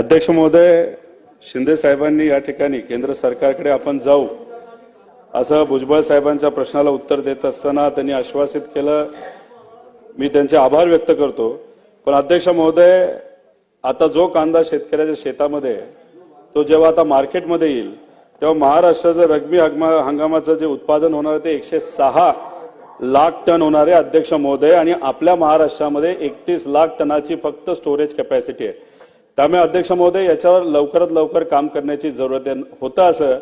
अध्यक्ष महोदय शिंदे साहेबांनी या ठिकाणी केंद्र सरकारकडे आपण जाऊ असं भुजबळ साहेबांच्या प्रश्नाला उत्तर देत असताना त्यांनी आश्वासित केलं. मी त्यांचे आभार व्यक्त करतो. पण अध्यक्ष महोदय आता जो कांदा शेतकऱ्याच्या शेतामध्ये आहे, तो जेव्हा आता मार्केटमध्ये येईल तेव्हा महाराष्ट्राचं रग्बी हंगामाचं जे उत्पादन होणार आहे ते एकशे सहा लाख टन होणार आहे अध्यक्ष महोदय आणि आपल्या महाराष्ट्रामध्ये एकतीस लाख टनाची फक्त स्टोरेज कॅपॅसिटी आहे. त्यामुळे अध्यक्ष महोदय याच्यावर लवकरात लवकर काम करण्याची जरूरत आहे. होतं असं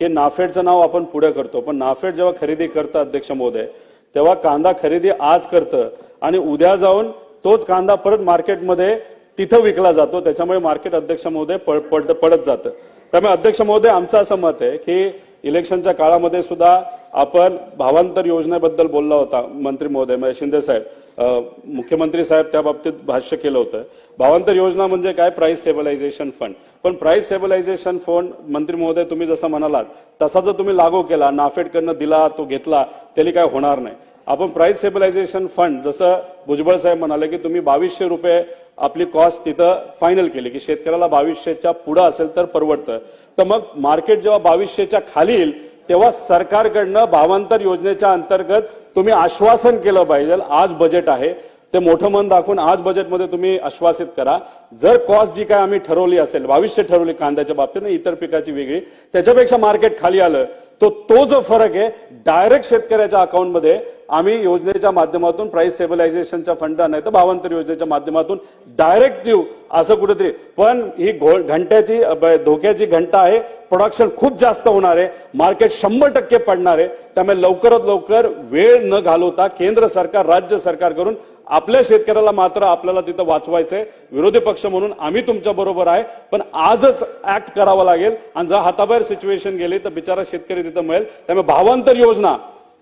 की नाफेडचं नाव आपण पुढे करतो पण नाफेड जेव्हा खरेदी करतं अध्यक्ष महोदय तेव्हा कांदा खरेदी आज करतं आणि उद्या जाऊन तोच कांदा परत मार्केटमध्ये तिथं विकला जातो त्याच्यामुळे मार्केट अध्यक्ष महोदय पडत जातं. त्यामुळे अध्यक्ष महोदय आमचं असं मत आहे की इलेक्शनच्या काळामध्ये सुद्धा आपण भावांतर योजनेबद्दल बोलला होता मंत्री महोदय म्हणजे शिंदे साहेब. मुख्यमंत्री साहेब त्या बाबतीत भाष्य केलं होतं. भावांतर योजना म्हणजे काय? प्राइस स्टेबलायझेशन फंड पण प्राइस स्टेबलायझेशन फंड मंत्री महोदय तुम्ही जसं म्हणालात तसा जर तुम्ही लागू केला नाफेडकडनं दिला तो घेतला त्याला काय होणार नाही. आपण प्राइस स्टेबलायझेशन फंड जसं भुजबळ साहेब म्हणाले की तुम्ही बावीसशे रुपये आपली कॉस्ट तिथं फायनल केली की शेतकऱ्याला बावीसशेच्या पुढं असेल तर परवडतं. तर मग मार्केट जेव्हा बावीसशेच्या खाली येईल तेव्हा सरकारकडनं भावांतर योजनेच्या अंतर्गत तुम्ही आश्वासन केलं पाहिजे. आज बजेट आहे. ते मोठं मन दाखवून आज बजेटमध्ये तुम्ही आश्वासित करा. जर कॉस्ट जी काय आम्ही ठरवली असेल भविष्य ठरवली कांद्याच्या बाबतीत आणि इतर पिकाची वेगळी त्याच्यापेक्षा मार्केट खाली आलं तो तो जो फरक आहे डायरेक्ट शेतकऱ्याच्या अकाउंटमध्ये आम्ही योजनेच्या माध्यमातून प्राइस स्टेबलायझेशनच्या फंड नाही तर भावांतर योजनेच्या माध्यमातून डायरेक्ट देऊ असं कुठेतरी. पण ही घो- घंट्याची धोक्याची घंटा आहे. प्रोडक्शन खूप जास्त होणार आहे. मार्केट शंभर टक्के पडणार आहे. त्यामुळे लवकरात लवकर वेळ न घालवता केंद्र सरकार राज्य सरकार करून आपल्या शेतकऱ्याला मात्र आपल्याला तिथं वाचवायचंय. विरोधी पक्ष म्हणून आम्ही तुमच्या बरोबर आहे पण आजच ऍक्ट करावं लागेल. आणि जर हाताबाहेर सिच्युएशन गेली तर बिचारा शेतकरी तिथं मिळेल. त्यामुळे भावांतर योजना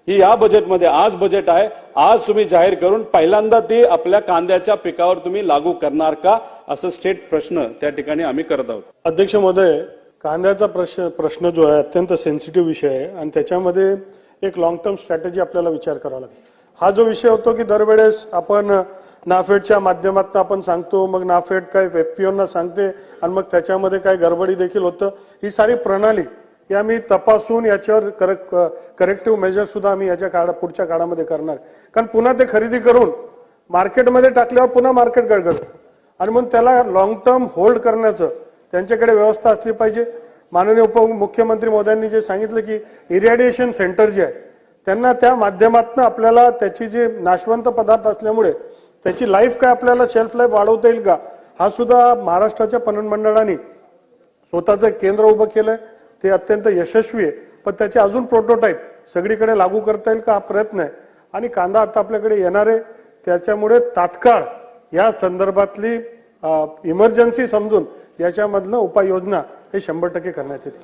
ही या बजेटमध्ये आज बजेट आहे. आज तुम्ही जाहीर करून पहिल्यांदा ती आपल्या कांद्याच्या पिकावर तुम्ही लागू करणार का? असं स्टेट प्रश्न त्या ठिकाणी आम्ही करत आहोत. अध्यक्ष महोदय कांद्याचा प्रश्न प्रश्न जो आहे अत्यंत सेन्सिटिव्ह विषय आहे. आणि त्याच्यामध्ये एक लॉंग टर्म स्ट्रॅटेजी आपल्याला विचार करावा लागेल. हा जो विषय होतो की दरवेळेस आपण नाफेडच्या माध्यमातून आपण सांगतो मग नाफेड काय एफपीओना सांगते आणि मग त्याच्यामध्ये काय गडबडी देखील होतं ही सारी प्रणाली ही आम्ही तपासून याच्यावर करेक्ट करेक्टिव्ह मेजर सुद्धा आम्ही याच्या काळा पुढच्या काळामध्ये करणार. कारण पुन्हा ते खरेदी करून मार्केटमध्ये टाकल्यावर पुन्हा मार्केट गडगडतं. आणि म्हणून त्याला लॉंग टर्म होल्ड करण्याचं त्यांच्याकडे व्यवस्था असली पाहिजे. माननीय उपमुख्यमंत्री मोद्यांनी जे सांगितलं की इरॅडिएशन सेंटर जे आहे त्यांना त्या माध्यमातून आपल्याला त्याची जे नाशवंत पदार्थ असल्यामुळे त्याची लाईफ काय आपल्याला शेल्फ लाईफ वाढवता येईल का? हा सुद्धा महाराष्ट्राच्या पणन मंडळाने स्वतःचं केंद्र उभं केलंय. ते अत्यंत यशस्वी आहे. पण त्याचे अजून प्रोटोटाईप सगळीकडे लागू करता येईल का? हा प्रयत्न आहे. आणि कांदा आता आपल्याकडे येणार आहे. त्याच्यामुळे तात्काळ या संदर्भातली इमर्जन्सी समजून याच्यामधनं उपाययोजना हे शंभर टक्के करण्यात येतील.